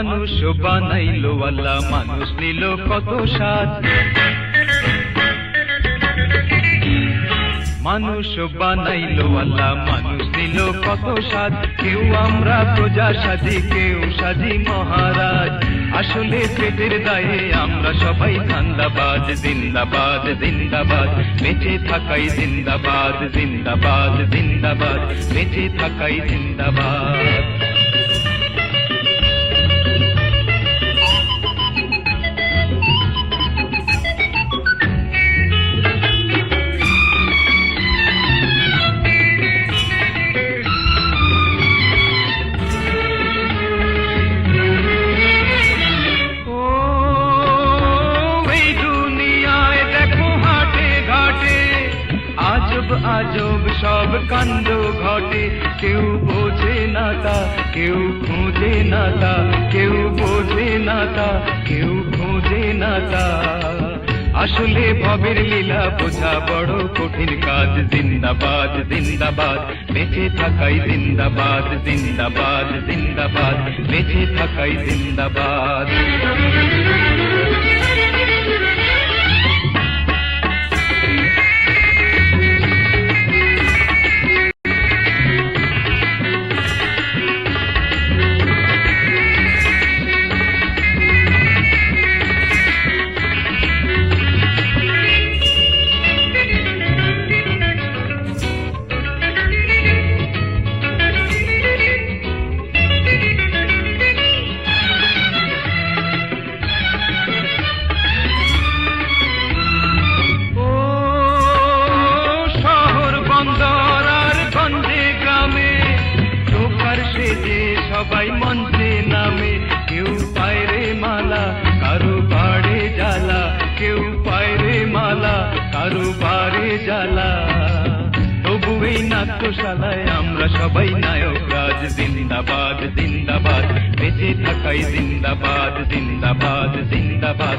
মানুষ বানাইলো আল্লাহ, মানুষ নিল কত সাজ মানুষ বানাইলো আল্লাহ, মানুষ নিল কত সাজ কেউ আমরা প্রজা সাজি কেউ সাজি মহারাজ। আসলে পেটের দায়ে আমরা সবাই ধান্দাবাজ জিন্দাবাদ জিন্দাবাদ। বেঁচে থাকাই জিন্দাবাদ জিন্দাবাদ জিন্দাবাদ। বেঁচে থাকাই জিন্দাবাদ। আজব সব কাণ্ড ঘটে কেউ বোঝে না তা কেউ খোঁজে না তা কেউ বোঝে না তা কেউ খোঁজে না তা আসলে ভবের লীলা বোঝা বড় কঠিন কাজ জিন্দাবাদ জিন্দাবাদ বেঁচে থাকাই জিন্দাবাদ জিন্দাবাদ জিন্দাবাদ বেঁচে থাকাই জিন্দাবাদ সবাই মঞ্চে নামে, কেউ পায় মালা, কারও বাড়ে জ্বালা, কেউ পায় মালা, কারও বাড়ে জ্বালা। তবু নাট্যশালায় আমরা সবাই নায়ক রাজ, জিন্দাবাদ জিন্দাবাদ, বেঁচে থাকাই জিন্দাবাদ জিন্দাবাদ জিন্দাবাদ।